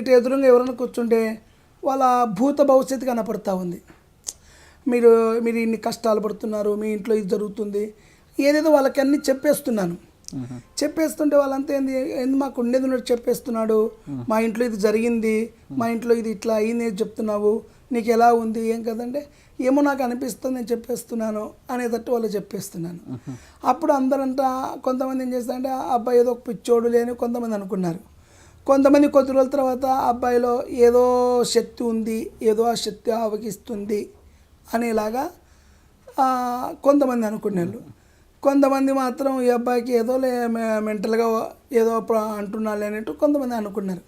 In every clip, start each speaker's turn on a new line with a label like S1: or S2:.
S1: ఇటు ఎదురుగా ఎవరైనా కూర్చుంటే వాళ్ళ భూత భవిష్యత్తు కనపడతా ఉంది. మీరు మీరు ఇన్ని కష్టాలు పడుతున్నారు మీ ఇంట్లో ఇది జరుగుతుంది. ఏదేదో వాళ్ళకి అన్ని చెప్పేస్తున్నాను. చెప్పేస్తుంటే వాళ్ళంతా ఏంది ఏంది మాకు ఉండేది ఉన్నట్టు చెప్పేస్తున్నాడు. మా ఇంట్లో ఇది జరిగింది మా ఇంట్లో ఇది ఇట్లా అయింది చెప్తున్నావు. నీకు ఎలా ఉంది ఏం కదంటే ఏమో నాకు అనిపిస్తుంది నేను చెప్పేస్తున్నాను అనేటట్టు వాళ్ళు చెప్పేస్తున్నాను. అప్పుడు అందరంతా కొంతమంది ఏం చేస్తారంటే అబ్బాయి ఏదో ఒక పిచ్చోడు లేని కొంతమంది అనుకున్నారు. కొంతమంది కొద్ది రోజుల తర్వాత అబ్బాయిలో ఏదో శక్తి ఉంది ఏదో ఆ శక్తి ఆవగిస్తుంది అనేలాగా కొంతమంది అనుకున్నారు కొంతమంది మాత్రం ఈ అబ్బాయికి ఏదో లే మెంటల్గా ఏదో అంటున్నాడు అనేట్టు కొంతమంది అనుకున్నారు.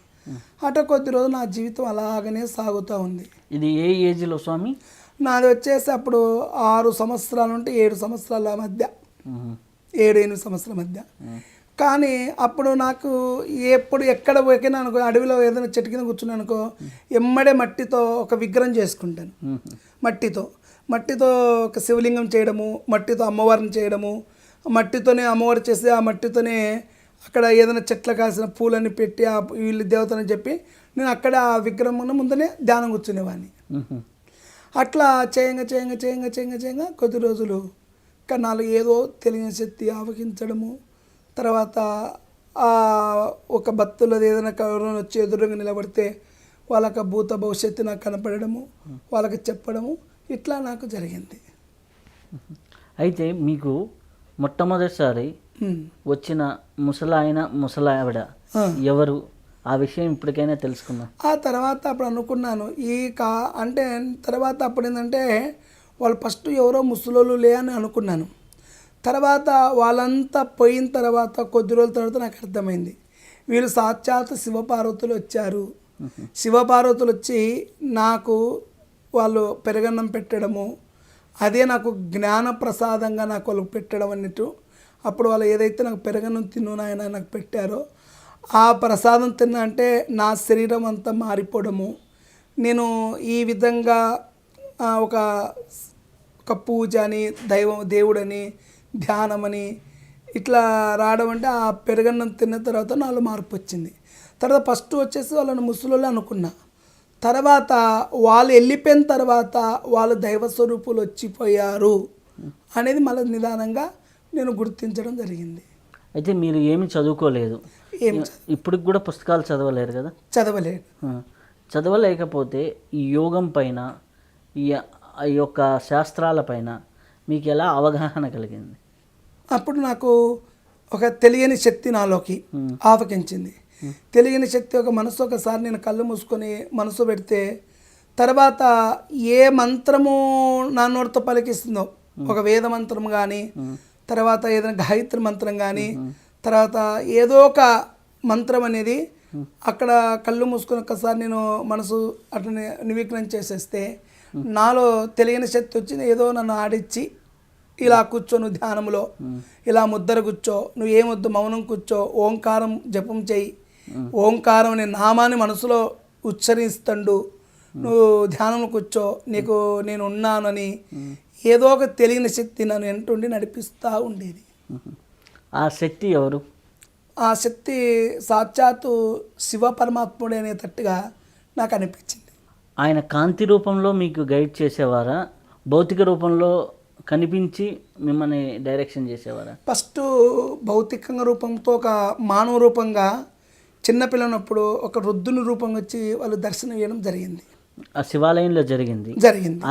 S1: అట కొద్ది రోజులు నా జీవితం అలాగనే సాగుతూ ఉంది.
S2: ఇది ఏ ఏజ్లో స్వామి?
S1: నాది వచ్చేసి అప్పుడు ఆరు సంవత్సరాల నుండి ఏడు సంవత్సరాల మధ్య. ఏడు ఎనిమిది సంవత్సరాల మధ్య. కానీ అప్పుడు నాకు ఎప్పుడు ఎక్కడ పోయినా అనుకో అడవిలో ఏదైనా చెట్టు కింద కూర్చున్నాను అనుకో ఎమ్మడే మట్టితో ఒక విగ్రహం చేసుకుంటాను. మట్టితో. మట్టితో ఒక శివలింగం చేయడము మట్టితో అమ్మవారిని చేయడము మట్టితోనే అమ్మవారు చేసి ఆ మట్టితోనే అక్కడ ఏదైనా చెట్ల కాసిన పూలని పెట్టి ఆ వీళ్ళు దేవతని చెప్పి నేను అక్కడ ఆ విగ్రహం ముందనే ధ్యానం కూర్చునేవాడిని. అట్లా చేయంగా చేయంగా చేయంగా చేయంగా చేయంగా కొద్ది రోజులు. కన్నాలు ఏదో తెలియని శక్తి ఆవగించడము తర్వాత ఆ ఒక భక్తులది ఏదైనా కరోనా వచ్చి ఎదురుగా నిలబడితే వాళ్ళకి భూత భవిష్యత్తు నాకు కనపడము వాళ్ళకి చెప్పడము ఇట్లా నాకు జరిగింది
S2: అయితే మీకు మొట్టమొదటిసారి. వచ్చిన ముసలాయన ముసలావిడ. ఎవరు ఆ విషయం ఇప్పటికైనా తెలుసుకుందాం
S1: ఆ తర్వాత అప్పుడు అనుకున్నాను ఈ కా అంటే తర్వాత అప్పుడు ఏంటంటే వాళ్ళు ఫస్ట్ ఎవరో ముసలోళ్ళు లే అని అనుకున్నాను తర్వాత వాళ్ళంతా పోయిన తర్వాత కొద్ది రోజుల తర్వాత నాకు అర్థమైంది. వీళ్ళు సాక్షాత్ శివపార్వతులు వచ్చారు. శివపార్వతులు వచ్చి నాకు వాళ్ళు పెరగన్నం పెట్టడము అదే నాకు జ్ఞాన ప్రసాదంగా నాకు వాళ్ళు పెట్టడం అన్నట్టు అప్పుడు వాళ్ళు ఏదైతే నాకు పెరగన్నం తిను నాయన నాకు పెట్టారో ఆ ప్రసాదం తిన్నా అంటే నా శరీరం అంతా మారిపోవడము. నేను ఈ విధంగా ఒక ఒక పూజ అని దైవం దేవుడని ధ్యానమని ఇట్లా రావడం అంటే ఆ పెరగన్నం తిన్న తర్వాత నాలో మార్పు వచ్చింది. తర్వాత ఫస్ట్ వచ్చేసి వాళ్ళని ముసలోళ్ళు అనుకున్నా. తర్వాత వాళ్ళు వెళ్ళిపోయిన తర్వాత వాళ్ళు దైవ స్వరూపులు వచ్చిపోయారు అనేది మళ్ళీ నిదానంగా నేను గుర్తించడం జరిగింది.
S2: అయితే మీరు ఏమి చదువుకోలేదు.
S1: ఏం
S2: ఇప్పటికి కూడా పుస్తకాలు చదవలేరు కదా?
S1: చదవలేదు.
S2: చదవలేకపోతే ఈ యోగం పైన ఈ ఈ యొక్క శాస్త్రాల పైన మీకు ఎలా అవగాహన కలిగింది?
S1: అప్పుడు నాకు ఒక తెలియని శక్తి నాలోకి ఆవకించింది. తెలియని శక్తి ఒక మనసు ఒకసారి నేను కళ్ళు మూసుకొని మనసు పెడితే తర్వాత ఏ మంత్రము నా నోటితో పలికిస్తుందో ఒక వేద మంత్రం కానీ తర్వాత ఏదైనా గాయత్రి మంత్రం కానీ తర్వాత ఏదో ఒక మంత్రం అనేది అక్కడ కళ్ళు మూసుకొని ఒక్కసారి నేను మనసు అట్లనే నివీకరణ చేసేస్తే నాలో తెలియని శక్తి వచ్చింది ఏదో నన్ను ఆడిచ్చి ఇలా కూర్చో నువ్వు ధ్యానంలో ఇలా ముద్దర కూర్చో నువ్వు ఏమొద్దు మౌనం కూర్చో ఓంకారం జపం చేయి. ఓంకారం అనే నామాన్ని మనసులో ఉచ్చరిస్తుండు. నువ్వు ధ్యానంలో కూర్చో నీకు నేను ఉన్నానని ఏదో ఒక తెలియని శక్తి నన్ను ఎంటుండి నడిపిస్తూ ఉండేది.
S2: ఆ శక్తి ఎవరు?
S1: ఆ శక్తి సాక్షాత్తు శివ పరమాత్ముడే అనేటట్టుగా నాకు అనిపించింది.
S2: ఆయన కాంతి రూపంలో మీకు గైడ్ చేసేవారా? భౌతిక రూపంలో కనిపించి మిమ్మల్ని డైరెక్షన్ చేసేవారా?
S1: ఫస్ట్ భౌతికంగా రూపంతో ఒక మానవ రూపంగా చిన్నపిల్లనప్పుడు ఒక వృద్ధుని రూపం వచ్చి వాళ్ళు దర్శనం చేయడం జరిగింది.
S2: ఆ శివాలయంలో జరిగింది.
S1: జరిగింది.